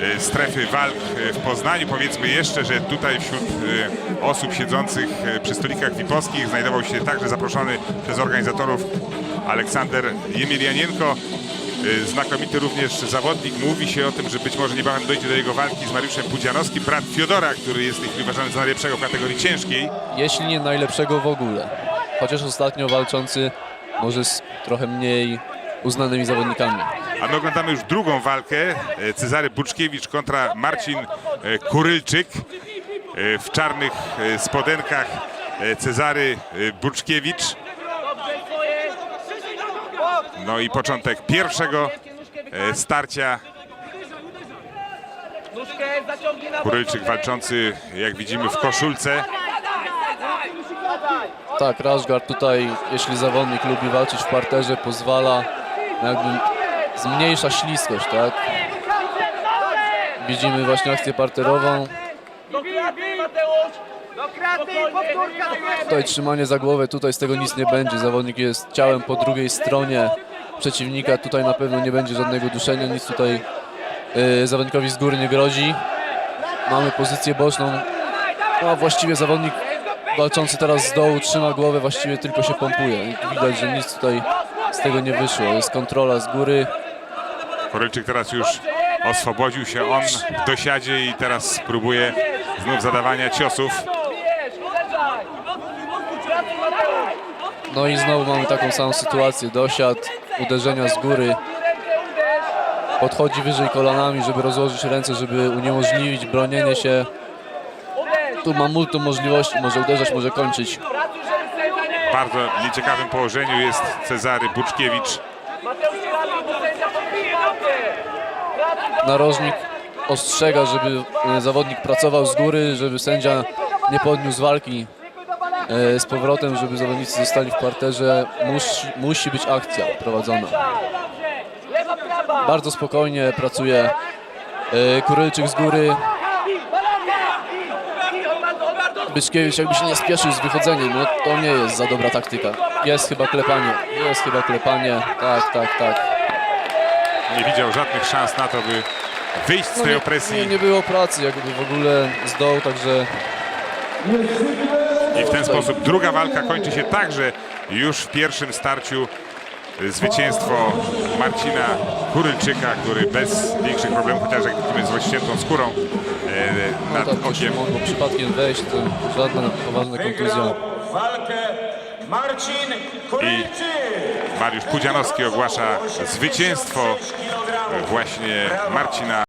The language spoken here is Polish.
e, strefy walk e, w Poznaniu. Powiedzmy jeszcze, że tutaj wśród e, osób siedzących przy stolikach VIP-owskich znajdował się także zaproszony przez organizatorów Aleksander Jemilianienko. Znakomity również zawodnik. Mówi się o tym, że być może niebawem dojdzie do jego walki z Mariuszem Pudzianowskim, brat Fiodora, który jest w tej chwili uważany za najlepszego w kategorii ciężkiej. jeśli nie najlepszego w ogóle. Chociaż ostatnio walczący może z trochę mniej uznanymi zawodnikami. A my oglądamy już drugą walkę. E, Cezary Buczkiewicz kontra Marcin e, Kurylczyk. E, W czarnych spodenkach Cezary Buczkiewicz. No i początek pierwszego starcia. Kurylczyk walczący, jak widzimy, w koszulce. Tak, Rashgard tutaj, jeśli zawodnik lubi walczyć w parterze, pozwala, jakby zmniejsza śliskość, tak? Widzimy właśnie akcję parterową. Tutaj trzymanie za głowę, tutaj z tego nic nie będzie. Zawodnik jest ciałem po drugiej stronie przeciwnika. Tutaj na pewno nie będzie żadnego duszenia, nic tutaj y, zawodnikowi z góry nie grozi. Mamy pozycję boczną. No, a właściwie zawodnik walczący teraz z dołu trzyma głowę, właściwie tylko się pompuje. Widać, że nic tutaj tego nie wyszło. Jest kontrola z góry. Kurylczyk teraz już oswobodził się on w dosiadzie i teraz próbuje znów zadawania ciosów. No i znowu mamy taką samą sytuację. Dosiad, uderzenia z góry. Podchodzi wyżej kolanami, żeby rozłożyć ręce, żeby uniemożliwić bronienie się. Tu ma multum możliwości, może uderzać, może kończyć. Bardzo nieciekawym położeniu jest Cezary Buczkiewicz. Narożnik ostrzega, żeby e, zawodnik pracował z góry, żeby sędzia nie podniósł walki e, z powrotem, żeby zawodnicy zostali w parterze. Musi, musi być akcja prowadzona. Bardzo spokojnie pracuje e, Kurylczyk z góry. Byczkiewicz jakby się nie spieszył z wychodzeniem, no to nie jest za dobra taktyka. Jest chyba klepanie, jest chyba klepanie, tak, tak, tak. Nie widział żadnych szans na to, by wyjść z No tej nie, opresji nie, nie było pracy jakby w ogóle z dołu, także i w ten sposób druga walka kończy się także już w pierwszym starciu zwycięstwo Marcina Kurylczyka, który bez większych problemów, chociaż jak widzimy z rozciętą skórą no nad tak okiem. mogło przypadkiem wejść, to żadna poważna kontuzja. Walkę Marcin Kurylczyk. Mariusz Pudzianowski ogłasza zwycięstwo właśnie Marcina